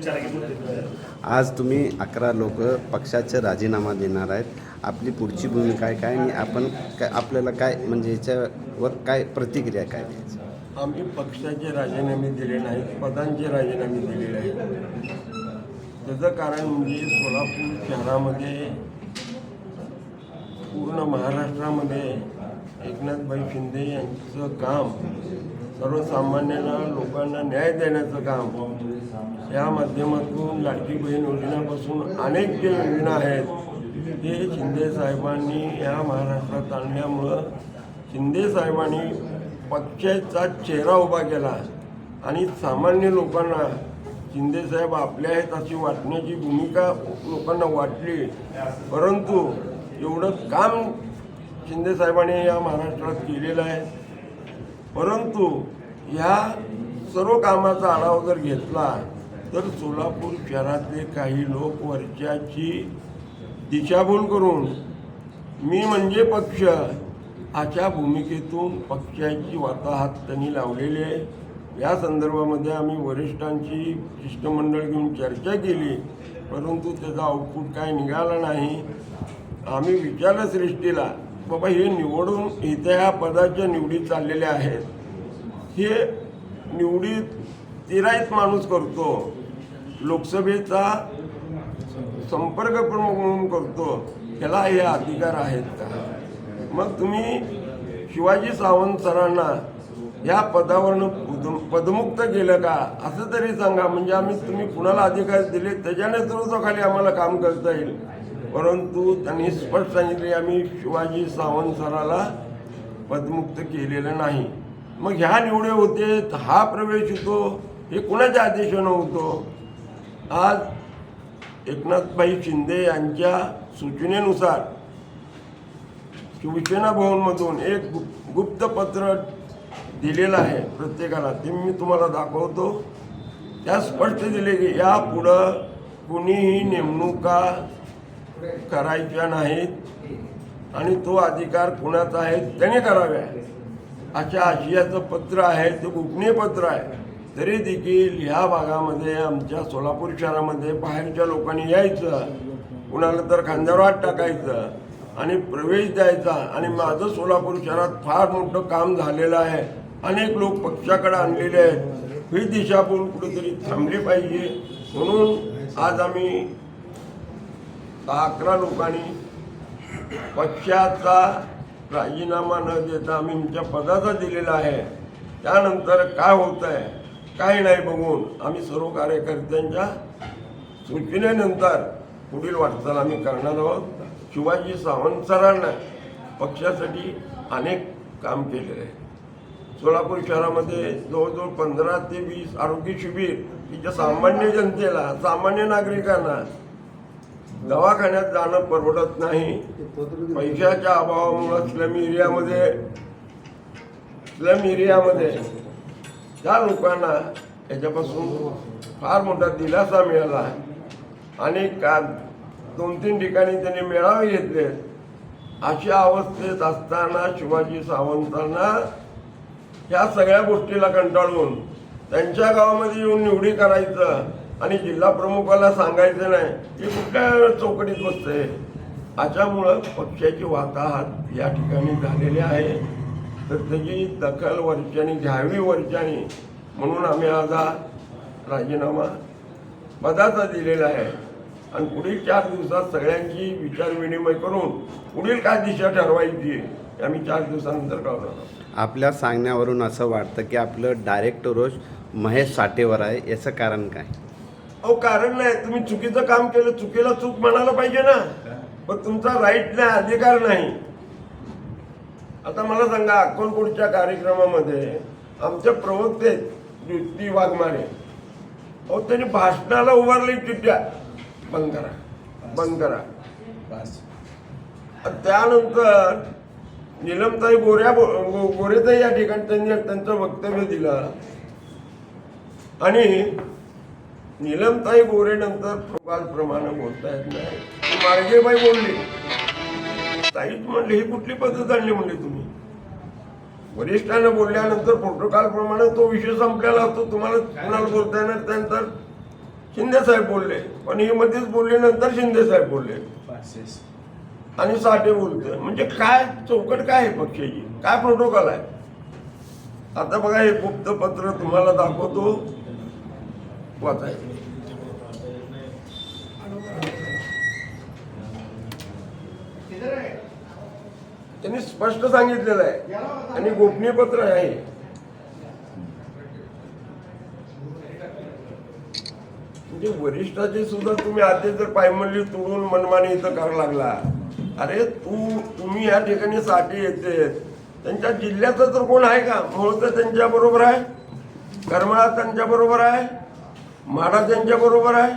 आज तुम्ही अकरा लोक पक्षाचा राजीनामा देणार आहेत. आपली पुढची भूमिका काय? आणि आपण काय आपल्याला काय म्हणजे याच्यावर काय प्रतिक्रिया काय द्यायची? आम्ही पक्षाचे राजीनामे दिले नाहीत पदांचे राजीनामे दिलेले आहेत त्याचं कारण म्हणजे सोलापूर शहरामध्ये पूर्ण महाराष्ट्रामध्ये एकनाथभाई शिंदे यांचं काम सर्वसामान्यांना लोकांना न्याय देण्याचं काम या माध्यमातून लाडकी बहीण योजनापासून अनेक जे योजना आहेत ते शिंदे साहेबांनी या महाराष्ट्रात आणल्यामुळं शिंदे साहेबांनी पक्षाचा चेहरा उभा केला आणि सामान्य लोकांना शिंदेसाहेब आपल्या आहेत अशी वाटण्याची भूमिका लोकांना वाटली. परंतु एवढं काम शिंदेसाहेबांनी या महाराष्ट्रात केलेलं आहे. परंतु ह्या सर्व कामाचा आढावा जर घेतला तर सोलापूर शहरातले काही लोक वर्षाची दिशाभूल करून मी म्हणजे पक्ष अशा भूमिकेतून पक्षाची वाताहात त्यांनी लावलेली आहे. या संदर्भामध्ये आम्ही वरिष्ठांची शिष्टमंडळ घेऊन चर्चा केली परंतु त्याचा आउटपुट काय निघाला नाही. आम्ही विचारलं सृष्टीला बाबा हे निवडून इथे ह्या पदाच्या निवडी चाललेल्या आहेत. हे निवडीत तिराईत माणूस करतो. लोकसभेचा संपर्क प्रमुख म्हणून करतो. त्याला हे अधिकार आहेत का? मग तुम्ही शिवाजी सावंत सरांना या पदावरनं पद- पदमुक्त केलं का? असं तरी सांगा. म्हणजे आम्ही तुम्ही कुणाला अधिकार दिले? त्याच्याने नेतृत्वाखाली आम्हाला काम करता येईल. परंतु त्यांनी स्पष्ट सांगितले आम्ही शिवाजी सावंत सराला पदमुक्त केलेलं नाही. मग ह्या निवडे होते हा प्रवेश होतो हे कुणाच्या आदेशानं होतो? आज एकनाथभाई शिंदे यांच्या सूचनेनुसार शिवसेना भवनमधून एक गुप्त पत्र दिलेलं आहे प्रत्येकाला ते मी तुम्हाला दाखवतो. त्या स्पष्ट दिले की यापुढं कुणीही नेमणुका करायच्या नाहीत आणि तो अधिकार कुणाचा आहे त्याने कराव्या अशा आशियाचं पत्र आहे ते गोपनीय पत्र आहे. तरी देखील ह्या भागामध्ये आमच्या सोलापूर शहरामध्ये बाहेरच्या लोकांनी यायचं. कुणाला तर खांद्यावर हात टाकायचं आणि प्रवेश द्यायचा. आणि माझं सोलापूर शहरात फार मोठं काम झालेलं आहे. अनेक लोक पक्षाकडे आणलेले आहेत. ही दिशाभूल कुठेतरी थांबली पाहिजे. म्हणून आज आम्ही दहा अकरा लोकांनी पक्षाचा राजीनामा न देता आम्ही आमच्या पदाचा दिलेला आहे. त्यानंतर काय होत आहे काही नाही बघून आम्ही सर्व कार्यकर्त्यांच्या सूचनेनंतर पुढील वाटचाल आम्ही करणार आहोत. शिवाजी सावंत सरांना पक्षासाठी अनेक काम केलेलं आहे. सोलापूर शहरामध्ये जवळजवळ पंधरा ते वीस आरोग्य शिबिर तिच्या सामान्य जनतेला सामान्य नागरिकांना दवाखान्यात जाणं परवडत नाही. पैशाच्या अभावामुळं स्लम एरियामध्ये स्लम एरियामध्ये त्या लोकांना याच्यापासून फार मोठा दिलासा मिळाला. आणि का दोन तीन ठिकाणी त्यांनी मेळावे घेतले. अशा अवस्थेत असताना शिवाजी सावंतांना या सगळ्या गोष्टीला कंटाळून त्यांच्या गावामध्ये येऊन निवडी करायचं आणि जिल्हा प्रमुखाला सांगायचं नाही हे कुठल्या चौकटीत बसतंय अशामुळं पक्षाची वाताहत या ठिकाणी झालेली आहे. तर त्याची दखल वरच्यानी घ्यावी वरच्यानी म्हणून आम्ही आज हा राजीनामा पदाचा दिलेला आहे. आणि पुढील चार दिवसात सगळ्यांची विचारविनिमय करून पुढील काय दिशा ठरवायची आम्ही चार दिवसानंतर कळवणार आपल्या सांगण्यावरून असं वाटतं की आपलं डायरेक्ट रोज महेश साठेवर आहे. याचं कारण काय? अहो कारण नाही तुम्ही चुकीचं काम केलं चुकीला चूक म्हणायला पाहिजे ना. पण तुमचा राईट नाही अधिकार नाही. आता मला सांगा अक्कलकोटच्या कार्यक्रमामध्ये आमच्या प्रवक्ते ज्योती वाघमारे अहो त्यांनी भाषणाला उभारली चिठ्ठ्या बंद करा बंद करा. त्यानंतर निलमताई गोऱ्या गोरेताई या ठिकाणी त्यांनी त्यांचं वक्तव्य दिलं. आणि निलमताई गोरे नंतर प्रमाणे बोलता येत नाही. मार्गेबाई बोलली. ताईच म्हणली ही कुठली पद्धत आणली म्हणली तुम्ही? वरिष्ठांना बोलल्यानंतर प्रोटोकॉल प्रमाणे तो विषय संपलेला असतो. तुम्हाला कुणाला बोलता येणार त्यानंतर? शिंदे साहेब बोलले. पण ही मध्येच बोलले नंतर शिंदे साहेब बोलले. आणि साठे बोलतोय. म्हणजे काय? चौकट काय आहे पक्षाची? काय प्रोटोकॉल आहे? आता बघा हे गुप्त पत्र तुम्हाला दाखवतो. वाचायचं त्यांनी स्पष्ट सांगितलेलं आहे. आणि गोपनीय पत्र आहे. म्हणजे वरिष्ठाचे सुद्धा तुम्ही आधी जर पायमल्ली तोडून मनमानी इथं करायला लागला. अरे तू तुम्ही या ठिकाणी साठी येते. त्यांच्या जिल्ह्याचं तर कोण आहे का? मूळ तर त्यांच्या बरोबर आहे? करमाळा त्यांच्या बरोबर आहे? माडा त्यांच्या बरोबर आहे.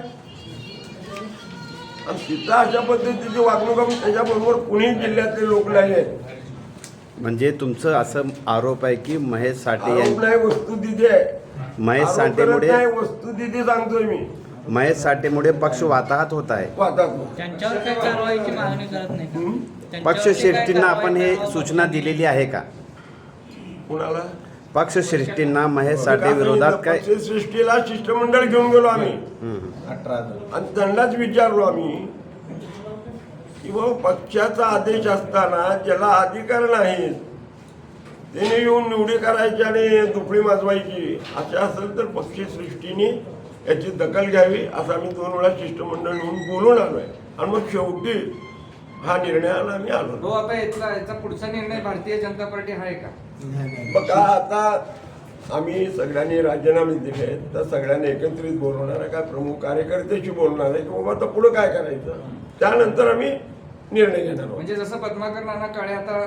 आणि तिथं अशा पद्धतीची वागणूक त्याच्याबरोबर कुणी जिल्ह्यातले लोक नाही आहेत. म्हणजे तुमचं असं आरोप आहे की महेश साठे आरोप नाही वस्तुस्थिती आहे. महेश आरोप करत साठेमुळे नाही वस्तुस्थिती सांगतोय मी. महेश साठेमुळे पक्ष वाताहत होत आहे. वादात त्यांच्यावर काही कारवाईची मागणी करत नाही का? त्यांच्यावरती पक्ष श्रेष्ठींना आपण हे कारवाई सूचना दिलेली आहे का? कुणाला? पक्ष महेश साठे विरोधात काय? सृष्टीला शिष्टमंडळ घेऊन गेलो आम्ही. हम्म. आणि त्यांनाच विचारलो आम्ही की बाबा पक्षाचा आदेश असताना ज्याला अधिकार नाहीत त्याने येऊन निवडी करायची आणि दुपडी माजवायची. असे असेल तर पक्षी सृष्टीने याची दखल घ्यावी असं आम्ही दोन वेळा शिष्टमंडळ येऊन बोलून आलोय. आणि मग शेवटी हा निर्णयाला आम्ही आलो. हो आता याचा याचा पुढचा निर्णय भारतीय जनता पार्टी आहे का? बघा आता आम्ही सगळ्यांनी राजीनामे दिले आहेत तर सगळ्यांनी एकत्रित बोलवणार आहे काय प्रमुख कार्यकर्त्याशी बोलणार आहे की बाबा आता पुढं काय करायचं? त्यानंतर आम्ही निर्णय घेणार आहोत. म्हणजे जसं पद्माकर नाना काळे आता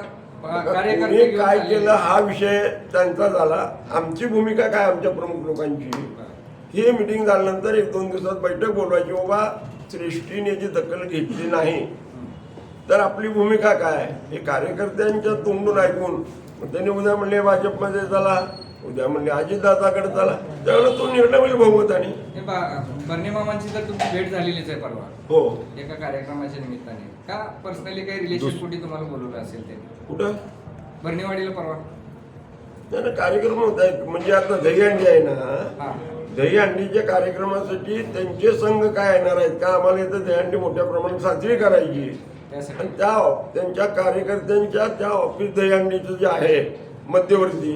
कोणी कार्यकर्ते घेऊन काय आले. केलं हा विषय त्यांचा झाला. आमची भूमिका काय आमच्या प्रमुख लोकांची? ही मिटिंग झाल्यानंतर एक दोन दिवसात बैठक बोलवायची बाबा सृष्टीने याची दखल घेतली नाही तर आपली भूमिका काय? हे कार्यकर्त्यांच्या तोंडून ऐकून त्यांनी उद्या म्हणले भाजपमध्ये चला. उद्या म्हणले अजितदादाकडे चला. त्यावेळेला तो निर्णय होईल बहुमताने. हे बा- बर्ने मामांची तर तुमची भेट झालेलीच आहे परवा. हो. एका कार्यक्रमाच्या निमित्ताने. का पर्सनली काही रिलेशन कुठे तुम्हाला बोलवलं असेल ते? कुठं? बर्नेवाडीला परवा. त्यानं कार्यक्रम होत म्हणजे आता दहीहंडी आहे ना? दहीहंडीच्या कार्यक्रमासाठी त्यांचे संघ काय येणार आहेत? का आम्हाला इथं दहीहंडी मोठ्या प्रमाणात साजरी करायची त्यासाठी त्या त्यांच्या कार्यकर्त्यांच्या त्या ऑफिस दयांडीचं जे आहे मध्यवर्ती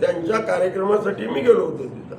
त्यांच्या कार्यक्रमासाठी मी गेलो होतो तिथं.